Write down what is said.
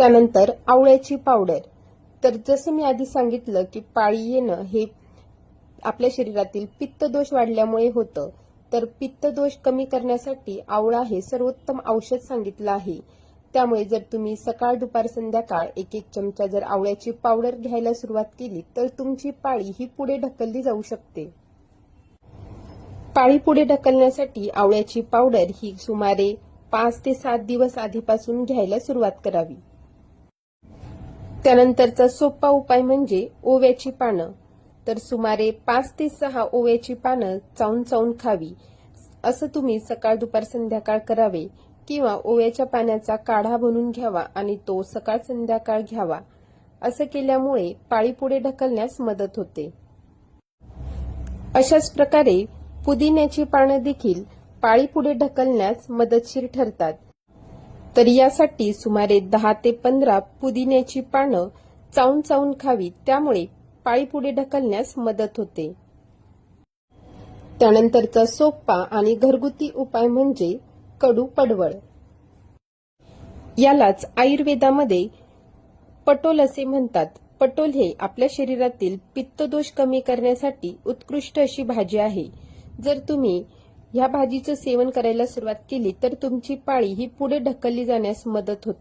त्यानंतर आवळ्याची पावडर. तर जसं मी आधी सांगितलं की पाळी येणं हे आपल्या शरीरातील पित्तदोष वाढल्यामुळे होतं. तर पित्तदोष कमी करण्यासाठी आवळा हे सर्वोत्तम औषध सांगितलं आहे. त्यामुळे जर तुम्ही सकाळ दुपार संध्याकाळ एक एक चमचा जर आवळ्याची पावडर घ्यायला सुरुवात केली तर तुमची पाळी ही पुढे ढकलली जाऊ शकते. पाळी पुढे ढकलण्यासाठी आवळ्याची पावडर ही सुमारे पाच ते सात दिवस आधीपासून घ्यायला सुरुवात करावी. त्यानंतरचा सोपा उपाय म्हणजे ओव्याची पानं. तर सुमारे पाच ते सहा ओव्याची पानं चावून चावून खावी. असं तुम्ही सकाळ दुपार संध्याकाळ करावे किंवा ओव्याच्या पाण्याचा काढा बनवून घ्यावा आणि तो सकाळ संध्याकाळ घ्यावा. असं केल्यामुळे पाळी पुढे ढकलण्यास मदत होते. अशाच प्रकारे पुदिन्याची पानं देखील पाळी पुढे ढकलण्यास मदतशीर ठरतात. तर यासाठी सुमारे दहा ते पंधरा पुदिन्याची पानं चावून चावून खावी त्यामुळे पाळी पुढे ढकलण्यास मदत होते. त्यानंतरचा सोपा आणि घरगुती उपाय म्हणजे कडू पडवळ. यालाच आयुर्वेदामध्ये पटोल असे म्हणतात. पटोल हे आपल्या शरीरातील पित्तदोष कमी करण्यासाठी उत्कृष्ट अशी भाजी आहे. जर तुम्ही ह्या भाजीचं सेवन करायला सुरुवात केली तर तुमची पाळी ही पुढे ढकलली जाण्यास मदत होते.